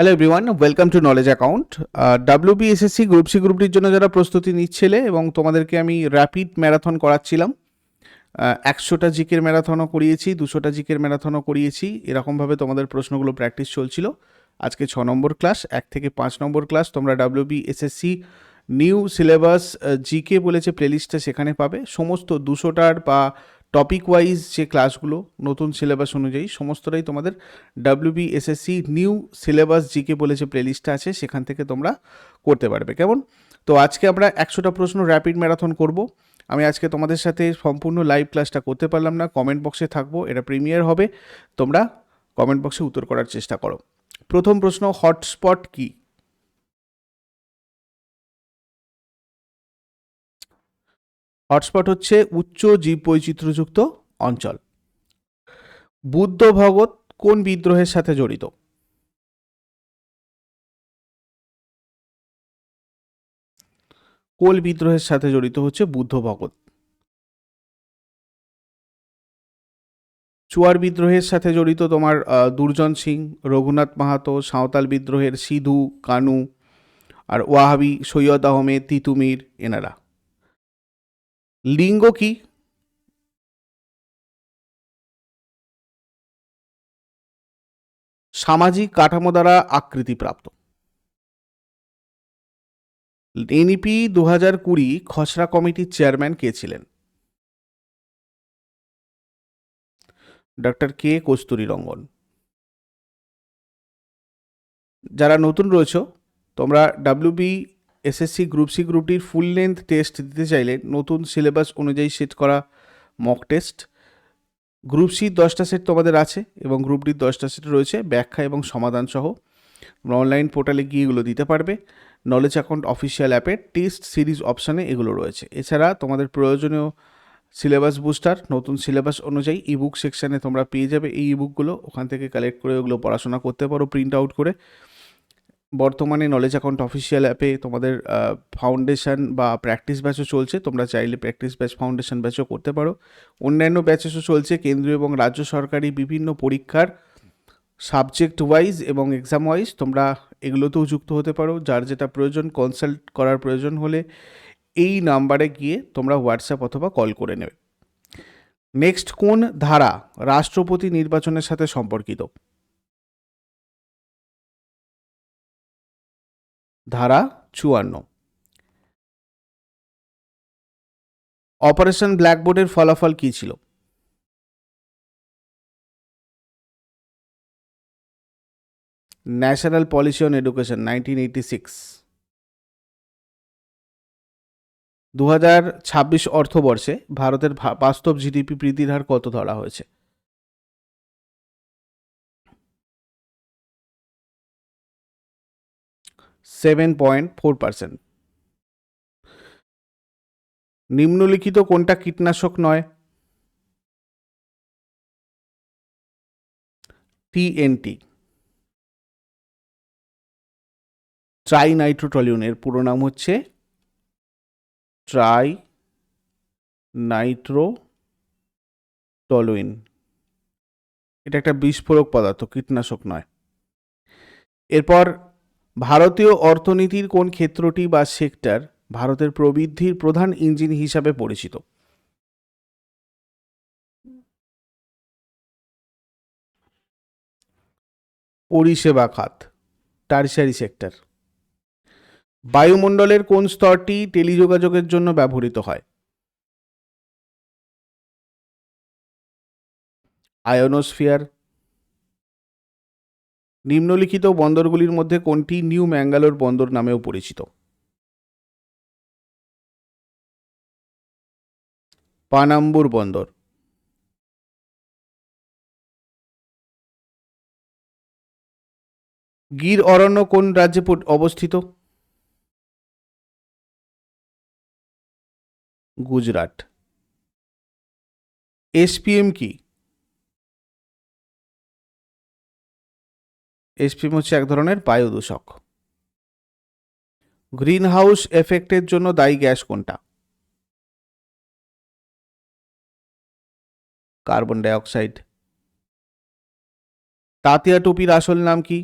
Hello everyone welcome to knowledge account WBSSC group C গ্রুপটির জন্য যারা প্রস্তুতি নিচ্ছিলে এবং তোমাদেরকে আমি র্যাপিড ম্যারাথন করাচ্ছিলাম একশোটা জিকের ম্যারাথনও করিয়েছি, দুশোটা জিকের ম্যারাথনও করিয়েছি। এরকমভাবে তোমাদের প্রশ্নগুলো প্র্যাকটিস চলছিল। আজকে ছ নম্বর ক্লাস এক থেকে পাঁচ নম্বর ক্লাস তোমরা ডাব্লিউবিএসএসসি নিউ সিলেবাস জিকে বলেছে প্লেলিস্টে সেখানে পাবে। সমস্ত দুশোটার বা টপিক ওয়াইজ যে ক্লাসগুলো নতুন সিলেবাস অনুযায়ী, সমস্তটাই তোমাদের WB SSC new syllabus GK বলে যে প্লেলিস্টটা আছে, সেখান থেকে তোমরা করতে পারবে। কেমন? তো আজকে আমরা একশোটা প্রশ্ন র্যাপিড ম্যারাথন করব। আমি আজকে তোমাদের সাথে সম্পূর্ণ লাইভ ক্লাসটা করতে পারলাম না কমেন্ট বক্সে থাকব, এটা প্রিমিয়ার হবে, তোমরা কমেন্ট বক্সে উত্তর করার চেষ্টা করো। প্রথম প্রশ্ন হটস্পট কি? হটস্পট হচ্ছে উচ্চ জীব বৈচিত্র্যযুক্ত অঞ্চল। বুদ্ধ ভগত কোন বিদ্রোহের সাথে জড়িত? কোল বিদ্রোহের সাথে জড়িত হচ্ছে বুদ্ধ ভগত? চুয়ার বিদ্রোহের সাথে জড়িত তোমার দুর্জন সিং, রঘুনাথ মাহাতো, সাঁওতাল বিদ্রোহের সিধু, কানু, আর ওয়াহাবি সৈয়দ আহমেদ, তিতুমির, এনারা। লিঙ্গ কি? সামাজিক কাঠামো দ্বারা আকৃতিপ্রাপ্ত এনইপি দু হাজার কুড়ি খসড়া কমিটির চেয়ারম্যান কে ছিলেন? ডক্টর কে কস্তুরী রঙ্গন যারা নতুন রয়েছো, তোমরা ডাব্লিউবি এসএসসি গ্রুপ সি গ্রুপটির ফুল লেন্থ টেস্ট দিতে চাইলে নতুন সিলেবাস অনুযায়ী সেট করা মক টেস্ট গ্রুপ সি দশটা সেট তোমাদের আছে এবং গ্রুপ ডির দশটা সেট রয়েছে, ব্যাখ্যা এবং সমাধান সহ। অনলাইন পোর্টালে গিয়ে এগুলো দিতে পারবে। নলেজ অ্যাকাউন্ট অফিসিয়াল অ্যাপে টেস্ট সিরিজ অপশানে এগুলো রয়েছে। এছাড়া তোমাদের প্রয়োজনীয় সিলেবাস বুস্টার নতুন সিলেবাস অনুযায়ী ইবুক সেকশানে তোমরা পেয়ে যাবে এই ইবুকগুলো ওখান থেকে কালেক্ট করে ওগুলো পড়াশোনা করতে পারো প্রিন্ট আউট করে। বর্তমানে নলেজ অ্যাকাউন্ট অফিসিয়াল অ্যাপে তোমাদের ফাউন্ডেশন বা প্র্যাকটিস ব্যাচও চলছে। তোমরা চাইলে প্র্যাকটিস ব্যাচ ফাউন্ডেশন ব্যাচও করতে পারো। অন্যান্য ব্যাচেসও চলছে। কেন্দ্রীয় এবং রাজ্য সরকারি বিভিন্ন পরীক্ষার সাবজেক্ট ওয়াইজ এবং এক্সাম ওয়াইজ তোমরা এগুলোতেও যুক্ত হতে পারো। যার যেটা প্রয়োজন কনসাল্ট করার প্রয়োজন হলে এই নাম্বারে গিয়ে তোমরা হোয়াটসঅ্যাপ অথবা কল করে নেবে। নেক্সট কোন ধারা রাষ্ট্রপতি নির্বাচনের সাথে সম্পর্কিত? ধারা চুয়ান্ন। অপারেশন ব্ল্যাকবোর্ডের ফলাফল কী ছিল? National policy on education, nineteen eighty six. দু হাজার ছাব্বিশ অর্থবর্ষে ভারতের বাস্তব জিডিপি বৃদ্ধির হার কত ধরা হয়েছে? সেভেন পয়েন্ট ফোর পার্সেন্ট নিম্নলিখিত কোনটা কীটনাশক নয়? টিএনটি ট্রাই নাইট্রোটলিউনের পুরো নাম হচ্ছে ট্রাই নাইট্রো টলুইন এটা একটা বিস্ফোরক পদার্থ, কীটনাশক নয়। এরপর ভারতীয় অর্থনীতির কোন ক্ষেত্রটি বা সেক্টর ভারতের প্রবৃদ্ধির প্রধান ইঞ্জিন হিসাবে পরিচিত? পরিষেবা খাত টার্সারি সেক্টর বায়ুমণ্ডলের কোন স্তরটি টেলিযোগাযোগের জন্য ব্যবহৃত হয়? আয়োনোস্ফিয়ার নিম্নলিখিত বন্দরগুলির মধ্যে কোনটি নিউ ম্যাঙ্গালোর বন্দর নামেও পরিচিত? পানাম্বুর বন্দর। গির অরণ্য কোন রাজ্যে অবস্থিত? গুজরাট। এসপিএম কি? এসপিএম হচ্ছে এক ধরনের বায়ু দূষক গ্রিন হাউস এফেক্টের জন্য দায়ী গ্যাস কোনটা? Carbon dioxide. তাতিয়া টুপির আসল নাম কি?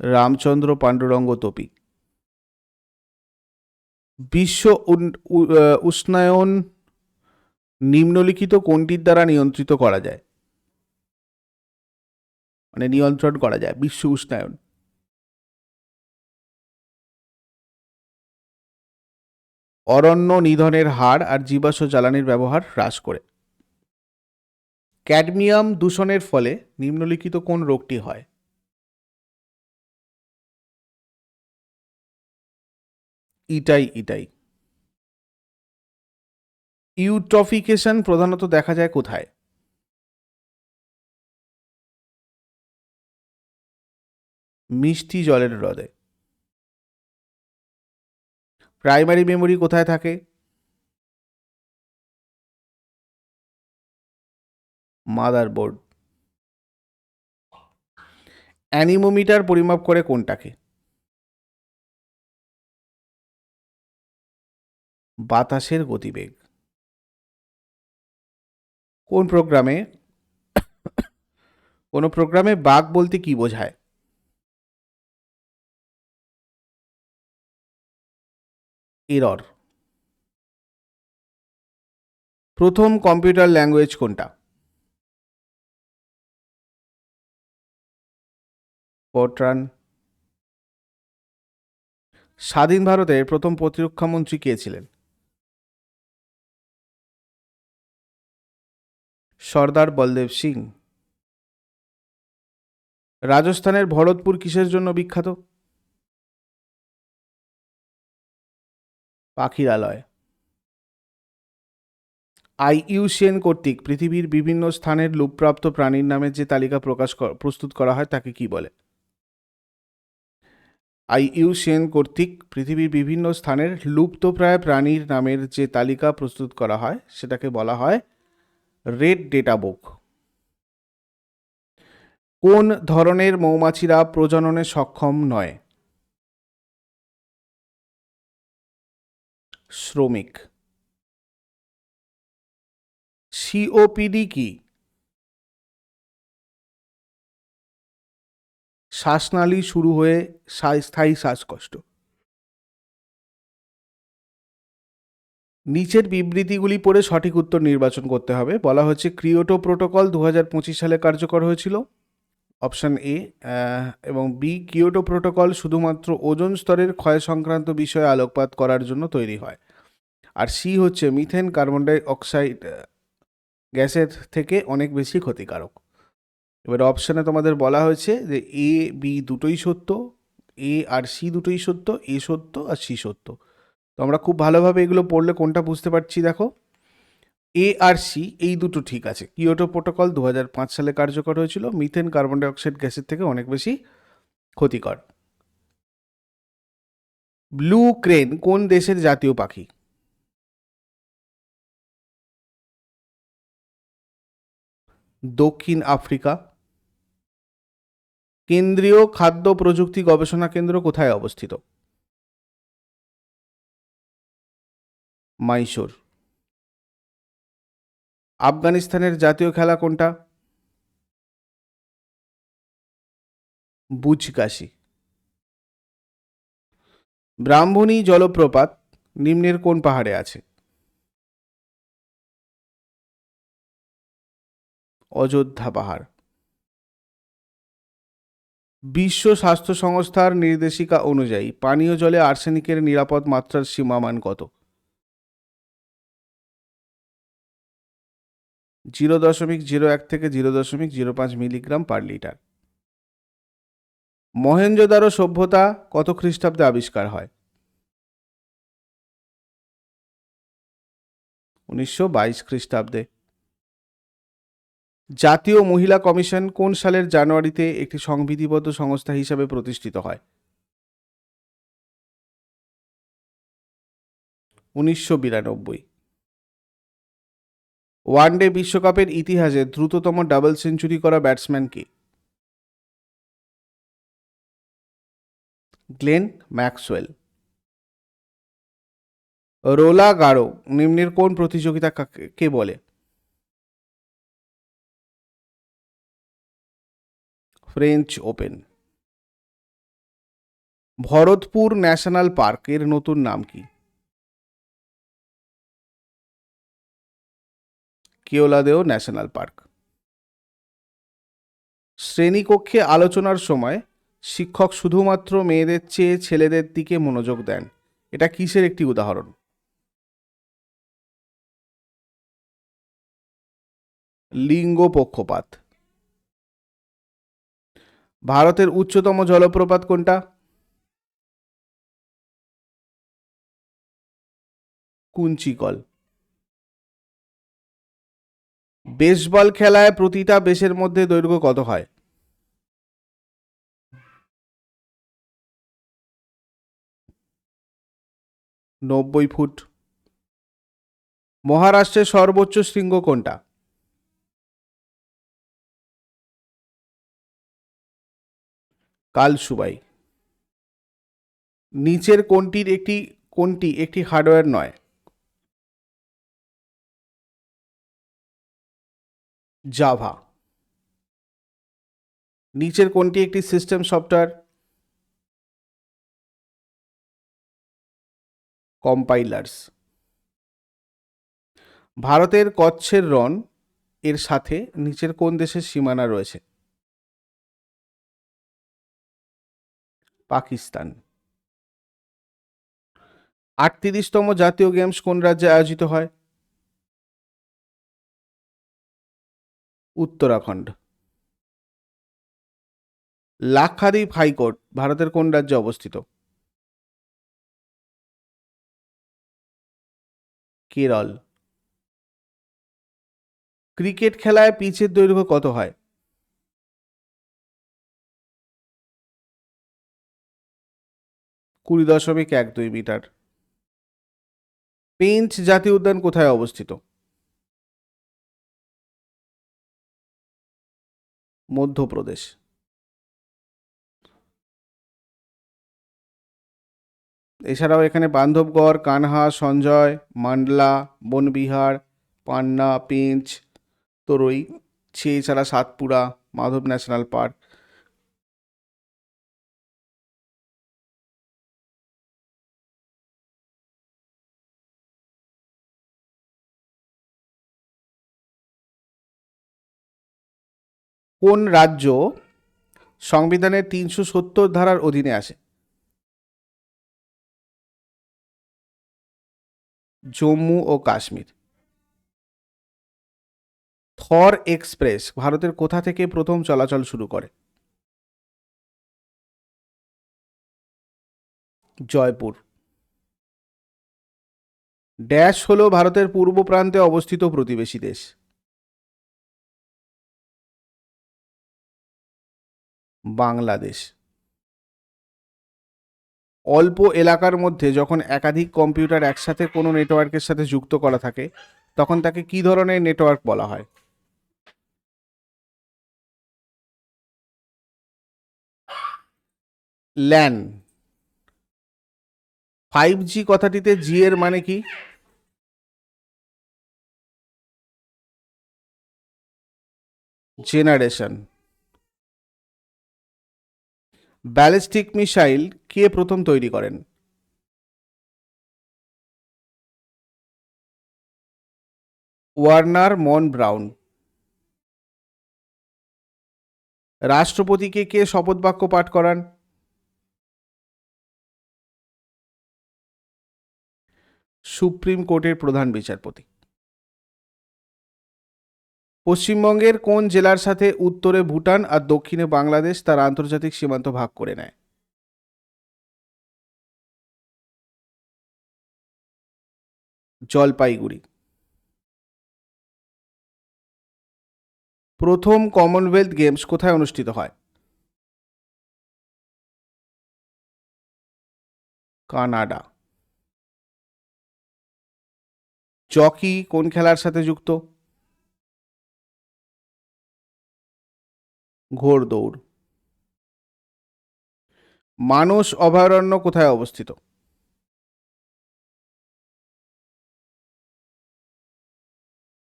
রামচন্দ্র পাণ্ডুরঙ্গ টুপি। বিশ্ব উষ্ণায়ন নিম্নলিখিত কোনটির দ্বারা নিয়ন্ত্রিত করা যায়? মানে নিয়ন্ত্রণ করা যায়, বিশ্ব উষ্ণায়ন। অরণ্য নিধনের হার আর জীবাশ্ম জ্বালানির ব্যবহার হ্রাস করে। ক্যাডমিয়াম দূষণের ফলে নিম্নলিখিত কোন রোগটি হয়? ইটাই ইটাই। ইউট্রফিকেশন প্রধানত দেখা যায় কোথায়? মিষ্টি জলের হ্রদে। প্রাইমারি মেমোরি কোথায় থাকে? মাদারবোর্ড। অ্যানিমোমিটার পরিমাপ করে কোনটাকে? বাতাসের গতিবেগ। কোন প্রোগ্রামে, কোনো প্রোগ্রামে বাগ বলতে কি বোঝায়? এরর। প্রথম কম্পিউটার ল্যাঙ্গুয়েজ কোনটা? ফোরট্রান। স্বাধীন ভারতের প্রথম প্রতিরক্ষা মন্ত্রী কে ছিলেন? সর্দার বলদেব সিং। রাজস্থানের ভরতপুর কিসের জন্য বিখ্যাত? পাখিরালয়। আইইউসিএন কর্তৃক পৃথিবীর বিভিন্ন স্থানের লুপ্তপ্রাপ্ত প্রাণীর নামে যে তালিকা প্রকাশ প্রস্তুত করা হয় তাকে কি বলে? আইইউসিএন কর্তৃক পৃথিবীর বিভিন্ন স্থানের লুপ্তপ্রায় প্রাণীর নামের যে তালিকা প্রস্তুত করা হয় সেটাকে বলা হয় রেড ডেটা বুক। কোন ধরনের মৌমাছিরা প্রজননে সক্ষম নয়? শ্রমিক। সিওপিডি কি? শ্বাসনালী শুরু হয়ে স্থায়ী শ্বাসকষ্ট। নিচের বিবৃতিগুলি পড়ে সঠিক উত্তর নির্বাচন করতে হবে। বলা হচ্ছে ক্রিওটো প্রোটোকল দু হাজার পঁচিশ সালে কার্যকর হয়েছিল। অপশান এ এবং বি কিয়োটো প্রোটোকল শুধুমাত্র ওজোন স্তরের ক্ষয় সংক্রান্ত বিষয়ে আলোকপাত করার জন্য তৈরি হয়। আর সি হচ্ছে মিথেন কার্বন ডাই অক্সাইড গ্যাসের থেকে অনেক বেশি ক্ষতিকারক। এবার অপশানে তোমাদের বলা হয়েছে যে এ বি দুটোই সত্য এ আর সি দুটোই সত্য এ সত্য আর সি সত্য। তো আমরা খুব ভালোভাবে এগুলো পড়লে কোনটা বুঝতে পারছি দেখো? এ আর সি এই দুটো ঠিক আছে। কিয়োটো প্রোটোকল দুহাজার পাঁচ সালে কার্যকর হয়েছিল। মিথেন কার্বন ডাই অক্সাইড গ্যাসের থেকে অনেক বেশি ক্ষতিকর। ব্লু ক্রেন কোন দেশের জাতীয় পাখি? দক্ষিণ আফ্রিকা। কেন্দ্রীয় খাদ্য প্রযুক্তি গবেষণা কেন্দ্র কোথায় অবস্থিত? মাইশোর। আফগানিস্তানের জাতীয় খেলা কোনটা? বুচকাশি ব্রাহ্মণী জলপ্রপাত নিম্নের কোন পাহাড়ে আছে? অযোধ্যা পাহাড়। বিশ্ব স্বাস্থ্য সংস্থার নির্দেশিকা অনুযায়ী পানীয় জলে আর্সেনিকের নিরাপদ মাত্রার সীমামান কত? জিরো দশমিক জিরো এক থেকে জিরো দশমিক জিরো পাঁচ মিলিগ্রাম পার লিটার। মহেঞ্জোদারো সভ্যতা কত খ্রিস্টাব্দে আবিষ্কার হয়? উনিশশো বাইশ খ্রিস্টাব্দে। জাতীয় মহিলা কমিশন কোন সালের জানুয়ারিতে একটি সংবিধিবদ্ধ সংস্থা হিসাবে প্রতিষ্ঠিত হয়? উনিশশো বিরানব্বই। ওয়ানডে বিশ্বকাপের ইতিহাসে দ্রুততম ডাবল সেঞ্চুরি করা ব্যাটসম্যান কে গ্লেন ম্যাক্সওয়েল। রোলা গারো, নিম্নের কোন প্রতিযোগিতা কে বলে? French open. ভরতপুর ন্যাশনাল পার্কের নতুন নাম কি? Keoladeo national park. শ্রেণীকক্ষে আলোচনার সময় শিক্ষক শুধুমাত্র মেয়েদের চেয়ে ছেলেদের দিকে মনোযোগ দেন। এটা কিসের একটি উদাহরণ? লিঙ্গ পক্ষপাত। ভারতের উচ্চতম জলপ্রপাত কোনটা? কুঞ্চিকল। বেসবল খেলায় প্রতিটা বেসের মধ্যে দৈর্ঘ্য কত হয়? নব্বই ফুট। মহারাষ্ট্রের সর্বোচ্চ শৃঙ্গ কোনটা? কালসুবাই। নিচের কোনটির একটি, কোনটি একটি হার্ডওয়্যার নয়? জাভা নিচের কোনটি একটি সিস্টেম সফটওয়্যার কম্পাইলার্স ভারতের কচ্ছের রন এর সাথে নিচের কোন দেশের সীমানা রয়েছে? পাকিস্তান। আটত্রিশতম জাতীয় গেমস কোন রাজ্যে আয়োজিত হয়? উত্তরাখণ্ড। লাক্ষাদ্বীপ হাইকোর্ট, ভারতের কোন রাজ্যে অবস্থিত? কেরল। ক্রিকেট খেলায় পিচের দৈর্ঘ্য কত হয়? কুড়ি দশমিক এক দুই মিটার। পেঞ্চ জাতীয় উদ্যান কোথায় অবস্থিত? মধ্যপ্রদেশ। এছাড়াও এখানে বান্ধবগড়, কানহা, সঞ্জয়, মান্ডলা, বনবিহার, পান্না, পেঞ্চ, তরই সে এছাড়া সাতপুরা, মাধব ন্যাশনাল পার্ক। কোন রাজ্য সংবিধানের তিনশো সত্তর ধারার অধীনে আসে? জম্মু ও কাশ্মীর। থর এক্সপ্রেস ভারতের কোথা থেকে প্রথম চলাচল শুরু করে? জয়পুর। ড্যাশ হল ভারতের পূর্ব প্রান্তে অবস্থিত প্রতিবেশী দেশ। বাংলাদেশ। অল্প এলাকার মধ্যে যখন একাধিক কম্পিউটার একসাথে কোনো নেটওয়ার্কের সাথে যুক্ত করা থাকে, তখন তাকে কি ধরনের নেটওয়ার্ক বলা হয়? ল্যান ফাইভ জি কথাটিতে জি এর মানে কি? জেনারেশন ব্যালিস্টিক মিসাইল কে প্রথম তৈরি করেন? ওয়ার্নার মন ব্রাউন। রাষ্ট্রপতিকে কে শপথ বাক্য পাঠ করান? সুপ্রিম কোর্টের প্রধান বিচারপতি। পশ্চিমবঙ্গের কোন জেলার সাথে উত্তরে ভুটান আর দক্ষিণে বাংলাদেশ তার আন্তর্জাতিক সীমান্ত ভাগ করে নেয়? জলপাইগুড়ি। প্রথম কমনওয়েলথ গেমস কোথায় অনুষ্ঠিত হয়? কানাডা। চকি কোন খেলার সাথে যুক্ত? ঘোড়দৌড় মানস অভয়ারণ্য কোথায় অবস্থিত?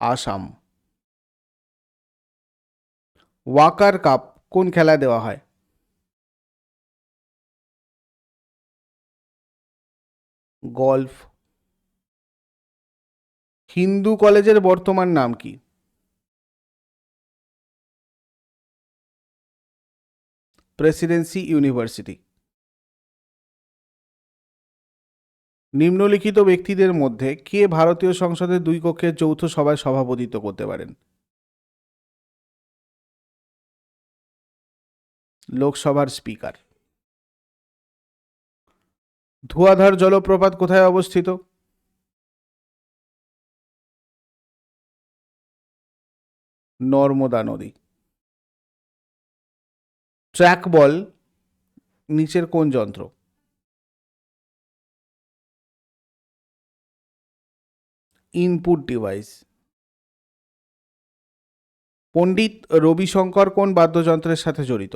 আসাম। ওয়াকার কাপ কোন খেলায় দেওয়া হয়? গল্ফ। হিন্দু কলেজের বর্তমান নাম কি? Presidency University. নিম্নলিখিত ব্যক্তিদের মধ্যে কে ভারতীয় সংসদের দুই কক্ষের যৌথ সভায় সভাপতিত্ব করতে পারেন? লোকসভার স্পিকার। ধুয়াধার জলপ্রপাত কোথায় অবস্থিত? নর্মদা নদী। ট্র্যাক বল নিচের কোন যন্ত্র? ইনপুট ডিভাইস পণ্ডিত রবিশঙ্কর কোন বাদ্যযন্ত্রের সাথে জড়িত?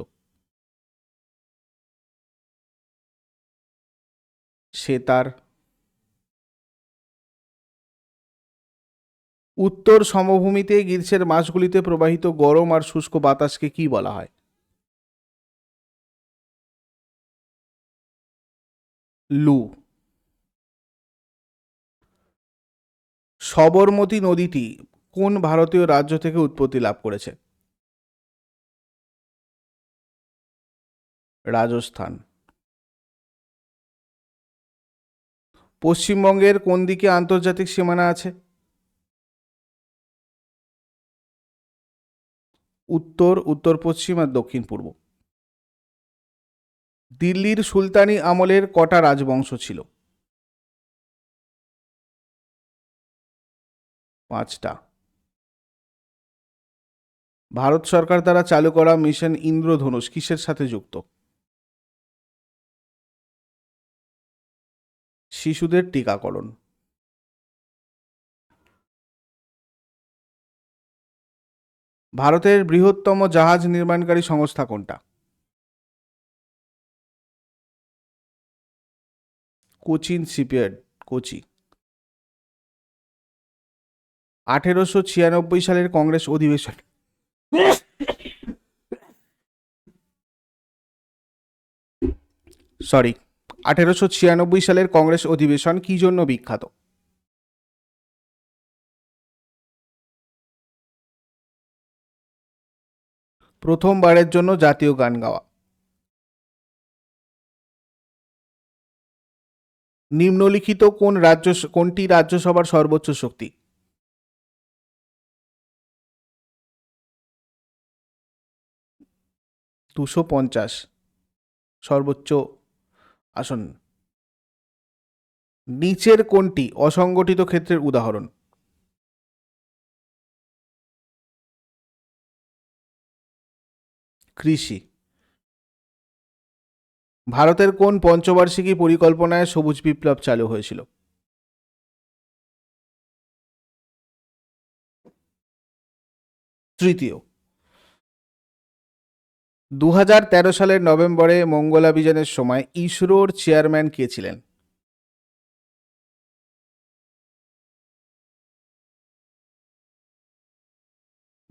সেতার। উত্তর সমভূমিতে গ্রীষ্মের মাসগুলিতে প্রবাহিত গরম আর শুষ্ক বাতাসকে কি বলা হয়? লু। সবরমতী নদীটি কোন ভারতীয় রাজ্য থেকে উৎপত্তি লাভ করেছে? রাজস্থান। পশ্চিমবঙ্গের কোন দিকে আন্তর্জাতিক সীমানা আছে? উত্তর উত্তর পশ্চিম আর দক্ষিণ পূর্ব দিল্লির সুলতানি আমলের কটা রাজবংশ ছিল? পাঁচটা। ভারত সরকার দ্বারা চালু করা মিশন ইন্দ্রধনুষ কিসের সাথে যুক্ত? শিশুদের টিকাকরণ। ভারতের বৃহত্তম জাহাজ নির্মাণকারী সংস্থা কোনটা? কোচিন শিপইয়ার্ড কোচি। আঠেরোশো ছিয়ানব্বই সালের কংগ্রেস অধিবেশন। সরি আঠেরোশো ছিয়ানব্বই সালের কংগ্রেস অধিবেশন কি জন্য বিখ্যাত? প্রথমবারের জন্য জাতীয় গান গাওয়া। নিম্নলিখিত কোন রাজ্য কোনটি রাজ্যসভার সর্বোচ্চ শক্তি? দুশো পঞ্চাশ, সর্বোচ্চ আসন। নিচের কোনটি অসংগঠিত ক্ষেত্রের উদাহরণ? কৃষি। ভারতের কোন পঞ্চবার্ষিকী পরিকল্পনায় সবুজ বিপ্লব চালু হয়েছিল? তৃতীয়। দু হাজার তেরো সালের নভেম্বরে মঙ্গলাভিযানের সময় ইসরোর চেয়ারম্যান কে ছিলেন?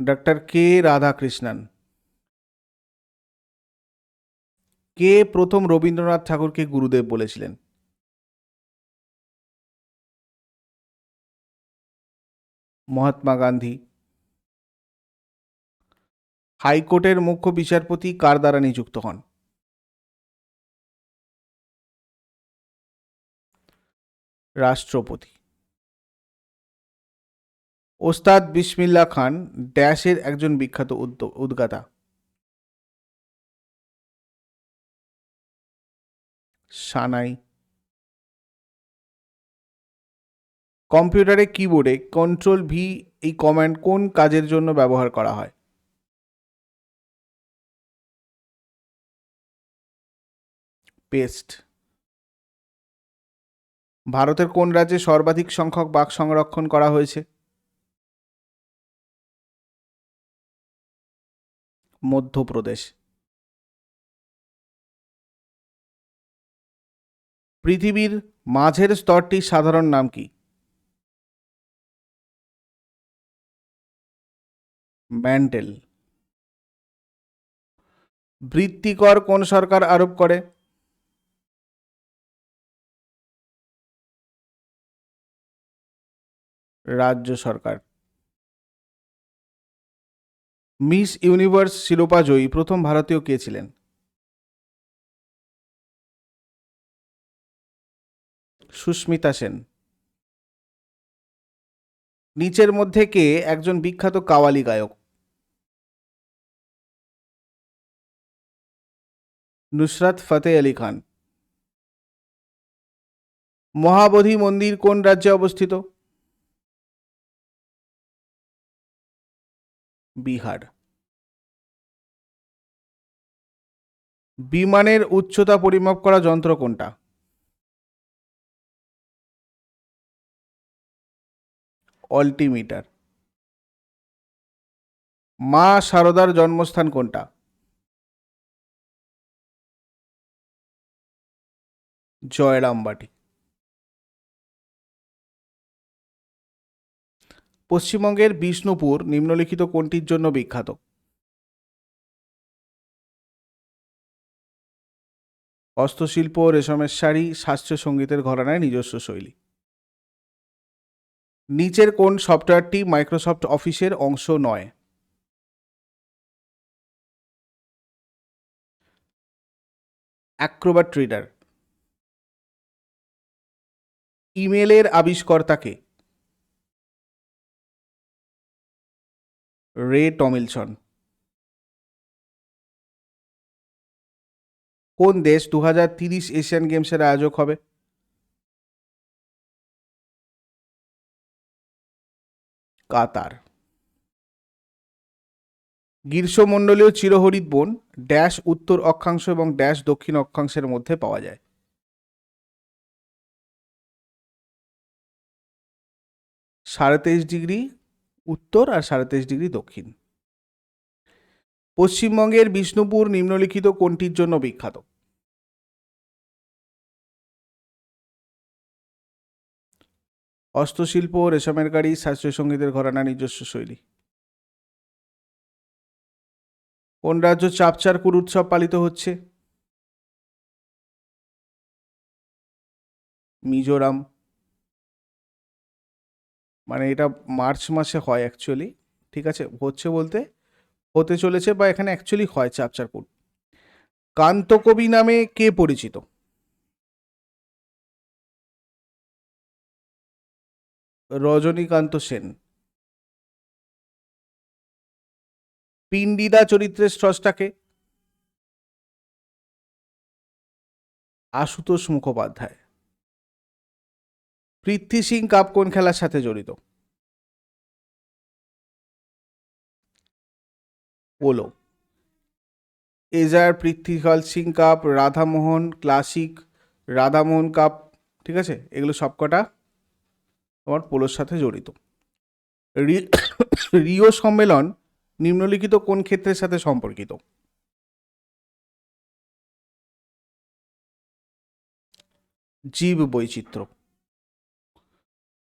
ডক্টর কে রাধাকৃষ্ণন। কে প্রথম রবীন্দ্রনাথ ঠাকুরকে গুরুদেব বলেছিলেন? মহাত্মা গান্ধী। হাইকোর্টের মুখ্য বিচারপতি কার দ্বারা নিযুক্ত হন? রাষ্ট্রপতি। ওস্তাদ বিসমিল্লা খান ড্যাশের একজন বিখ্যাত উদ্গাতা। সানাই। কম্পিউটারে কিবোর্ডে কন্ট্রোল ভি এই কমান্ড কোন কাজের জন্য ব্যবহার করা হয়? পেস্ট। ভারতের কোন রাজ্যে সর্বাধিক সংখ্যক বাঘ সংরক্ষণ করা হয়েছে? মধ্যপ্রদেশ। পৃথিবীর মাঝের স্তরটির সাধারণ নাম কি? ম্যান্টেল বৃত্তিকর কোন সরকার আরোপ করে? রাজ্য সরকার। মিস ইউনিভার্স শিরোপা জয়ী, প্রথম ভারতীয় কে ছিলেন? সুস্মিতা সেন। নিচের মধ্যে কে? একজন বিখ্যাত কাওয়ালি গায়ক। নুসরাত ফতে আলী খান। মহাবোধি মন্দির কোন রাজ্যে অবস্থিত? বিহার। বিমানের উচ্চতা পরিমাপ করা যন্ত্র কোনটা? অল্টিমিটার। মা সারদার জন্মস্থান কোনটা? জয়রামবাটি পশ্চিমবঙ্গের বিষ্ণুপুর নিম্নলিখিত কোনটির জন্য বিখ্যাত? হস্তশিল্প, রেশমের শাড়ি শাস্ত্রীয় সঙ্গীতের ঘরানায় নিজস্ব শৈলী। নিচের কোন সফটওয়্যারটি মাইক্রোসফট অফিসের অংশ নয়? অ্যাক্রোবাট ট্রিডার ইমেলের আবিষ্কর্তাকে। রে টমিলসন। কোন দেশ দু এশিয়ান গেমসের আয়োজক হবে? কাতার। গ্রীষ্মমণ্ডলীয় চিরহরিৎ বন ড্যাশ উত্তর অক্ষাংশ এবং ড্যাশ দক্ষিণ অক্ষাংশের মধ্যে পাওয়া যায়। সাড়ে তেইশ ডিগ্রি উত্তর আর সাড়ে তেইশ ডিগ্রি দক্ষিণ। পশ্চিমবঙ্গের বিষ্ণুপুর নিম্নলিখিত কোনটির জন্য বিখ্যাত? হস্তশিল্প রেশমের গাড়ি শাস্ত্রীয় সঙ্গীতের ঘরানা নিজস্ব শৈলী। কোন রাজ্য চাপচার চাপচারকুর উৎসব পালিত হচ্ছে? মিজোরাম। মানে এটা মার্চ মাসে হয় অ্যাকচুয়ালি ঠিক আছে? হচ্ছে বলতে হতে চলেছে বা এখানে অ্যাকচুয়ালি হয় চাপচারকুট কান্তকবি নামে কে পরিচিত? রজনীকান্ত সেন। পিন্ডিদা চরিত্রের স্রষ্টাকে। আশুতোষ মুখোপাধ্যায়। পৃথ্বী সিং কাপ কোন খেলার সাথে জড়িত। Polo এজার Prithvipal Singh cup, Radhamohan classic, Radhamohan cup, ঠিক আছে? এগুলো সবকটা তোমার পোলোর সাথে জড়িত। রিও সম্মেলন নিম্নলিখিত কোন ক্ষেত্রের সাথে সম্পর্কিত? জীব বৈচিত্র্য।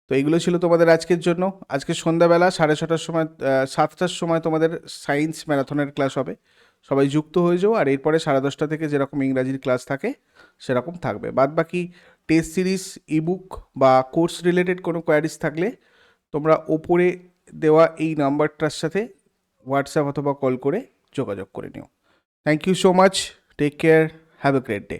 তো এগুলো ছিল তোমাদের আজকের জন্য। আজকে সন্ধ্যাবেলা সাড়ে ছটার সময় সাতটার সময় তোমাদের সায়েন্স ম্যারাথনের ক্লাস হবে। সবাই যুক্ত হয়ে যাও আর এরপরে সাড়ে দশটা থেকে যেরকম ইংরাজির ক্লাস থাকে, সেরকম থাকবে। বাদ বাকি টেস্ট সিরিজ ইবুক বা কোর্স রিলেটেড কোনো কোয়ারিজ থাকলে তোমরা ওপরে দেওয়া এই নাম্বারটার সাথে হোয়াটসঅ্যাপ অথবা কল করে যোগাযোগ করে নিও। Thank you so much take care have a great day